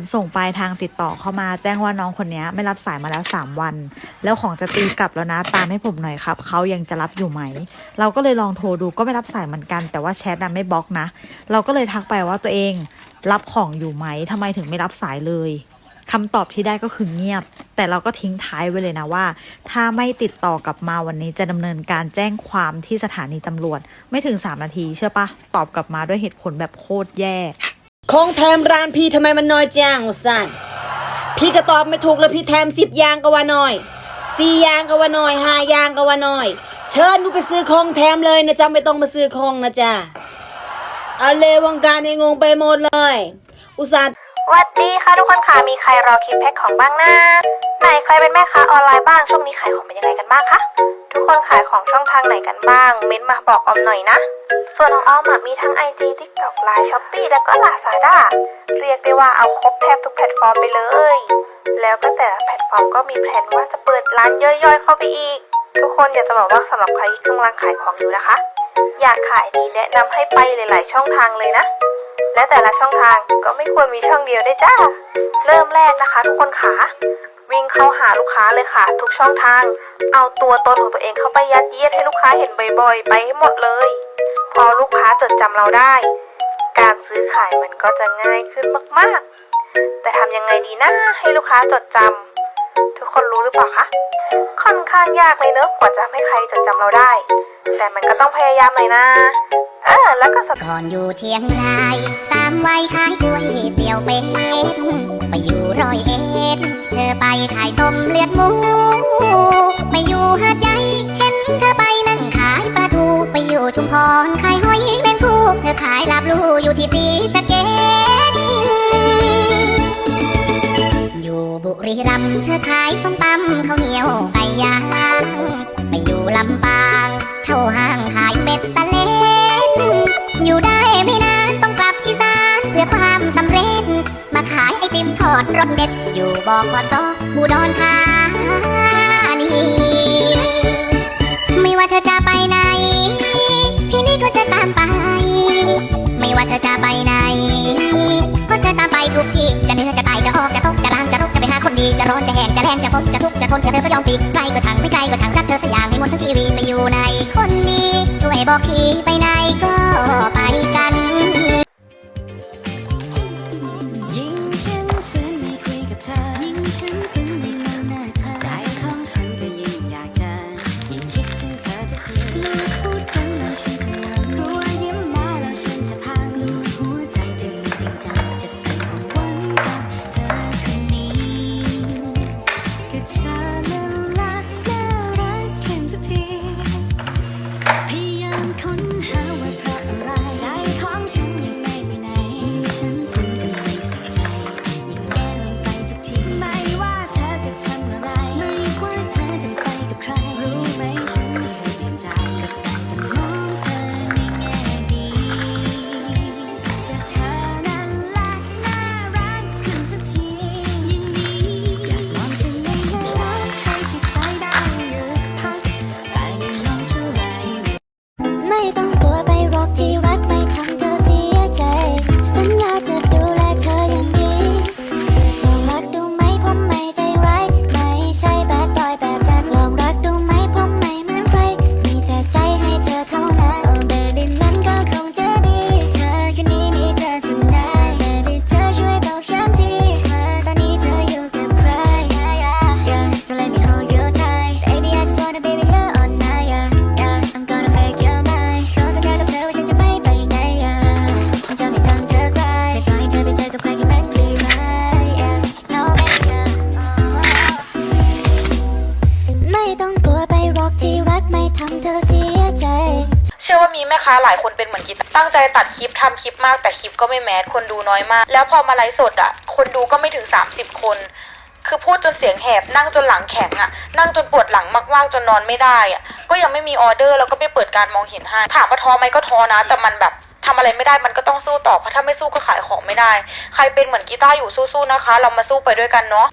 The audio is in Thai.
นส่งปลายทางติดต่อเข้ามาแจ้งว่าน้องคนนี้ไม่รับสายมาแล้ว 3 วัน แล้วของจะตีกลับแล้วนะตามให้ผมหน่อยครับเขายังจะรับอยู่ไหม เราก็เลยลองโทรดูก็ไม่รับสายเหมือนกัน แต่ว่าแชทน่ะไม่บล็อกนะ เราก็เลยทักไปว่าตัวเองรับของอยู่ไหมทำไมถึงไม่รับสายเลยคำตอบที่ได้ก็คือเงียบ แต่เราก็ทิ้งท้ายไว้เลยนะว่า ถ้าไม่ติดต่อกลับมาวันนี้จะดำเนินการแจ้งความที่สถานีตำรวจ ไม่ถึง 3 นาทีเชื่อปะตอบกลับมาด้วยเหตุผลแบบโคตรแย่ ของแถมร้านพี่ทำไมมันน้อยจังอุสันพี่ก็ตอบไม่ถูกแล้วพี่แถมสิบยางก็ว่าน้อยสี่ยางก็ว่าน้อยห้ายางก็ว่าน้อย เชิญหนูไปซื้อของแถมเลยนะจ๊ะไม่ต้องมาซื้อของนะจ๊ะเอาเลยวงการในงงไปหมดเลย อุสัน วัสดีค่ะทุกคนค่ะ มีใครรอคลิปแพ็คของบ้างนะไหนใครเป็นแม่ค้าออนไลน์บ้าง ช่วงนี้ขายของเป็นยังไงกันบ้างคะ ทุกคนขายของช่องทางไหนกันบ้าง เม้นมาบอกออมหน่อยนะ ส่วนของออมมีทั้ง IG TikTok Line Shopee แล้วก็ Lazada เรียกได้ว่าเอาครบแทบทุกแพลตฟอร์มไปเลย แล้วก็แต่ละแพลตฟอร์มก็มีแผนว่าจะเปิดร้านย่อยๆ เข้าไปอีก ทุกคนอยากจะบอกว่าสำหรับใครที่กำลังขายของอยู่นะคะ อยากขายดีแนะนำให้ไปหลาย ๆ ช่องทางเลยนะ และแต่ละช่องทางก็ไม่ควรมีช่องเดียวได้จ้า เริ่มแรกนะคะ ทุกคนขาวิ่งเข้าหาลูกค้าเลยค่ะ ทุกช่องทาง เอาตัวตนของตัวเองเข้าไปยัดเยียดให้ลูกค้าเห็นบ่อยๆ ไปให้หมดเลย พอลูกค้าจดจำเราได้ การซื้อขายมันก็จะง่ายขึ้นมากๆ แต่ทำยังไงดีนะให้ลูกค้าจดจำทุกคนรู้หรือเปล่าคะค่อนข้างยากเลยเนอะกว่าจะให้ใครจดจำเราได้ แต่มันก็ต้องพยายามหน่อยนะ แล้วก็สก่อนอยู่เชียงรายสามวัยขายกล้วยเตี๋ยวเป็ดไปอยู่ร้อยเอ็ดเธอไปขายต้มเลือดหมูไปอยู่หาดใหญ่เห็นเธอไปนั่งขายปลาทูไปอยู่ชุมพรขายหอยแมงภูเธอขายลาบลูอยู่ที่ศรีสะเกษอยู่บุรีรัมย์เธอขายส้มตำข้าวเหนียวไก่ย่างไปอยู่ลำปางเช่าห้างขายเป็ดตะเล อยู่ได้ไม่นานต้องกลับอีสานเพื่อความสำเร็จ มาขายไอติมทอดรสเด็ด อยู่บอขสบูดอนคานีไม่ว่าเธอจะไปไหน พี่นี่ก็จะตามไป ไม่ว่าเธอจะไปไหน ก็จะตามไปทุกที่จะเหนือจะใต้จะออกจะตกจะล่างจะรุกจะไปหาคนดีจะร้อนจะแห้งจะแรงจะฝนจะทุกข์จะทนจะเธอก็ยอมปีไกลก็ทางไม่ไกลก็ทางรักเธอสักอย่างให้หมดทั้งชีวิตไปอยู่ในคนนี้ช่วยบอกทีไปไหนก็ ไป ข กลัวไปหรอกที่รักไม่ทำเธอเสียใจ เชื่อว่ามีแม่ค้าหลายคนเป็นเหมือนกีตาตั้งใจตัดคลิปทำคลิปมากแต่คลิปก็ไม่แมสคนดูน้อยมาก แล้วพอมาไลฟ์สดอะ คนดูก็ไม่ถึง 30 คน คือพูดจนเสียงแหบนั่งจนหลังแข็งอะ นั่งจนปวดหลังมากๆจนนอนไม่ได้อะ ก็ยังไม่มีออเดอร์แล้วก็ไม่เปิดการมองเห็นให้ถามว่าท้อไหมก็ท้อนะ แต่มันแบบทำอะไรไม่ได้มันก็ต้องสู้ต่อเพราะถ้าไม่สู้ก็ขายของไม่ได้ ใครเป็นเหมือนกีต้าอยู่สู้ๆนะคะ เรามาสู้ไปด้วยกันเนาะ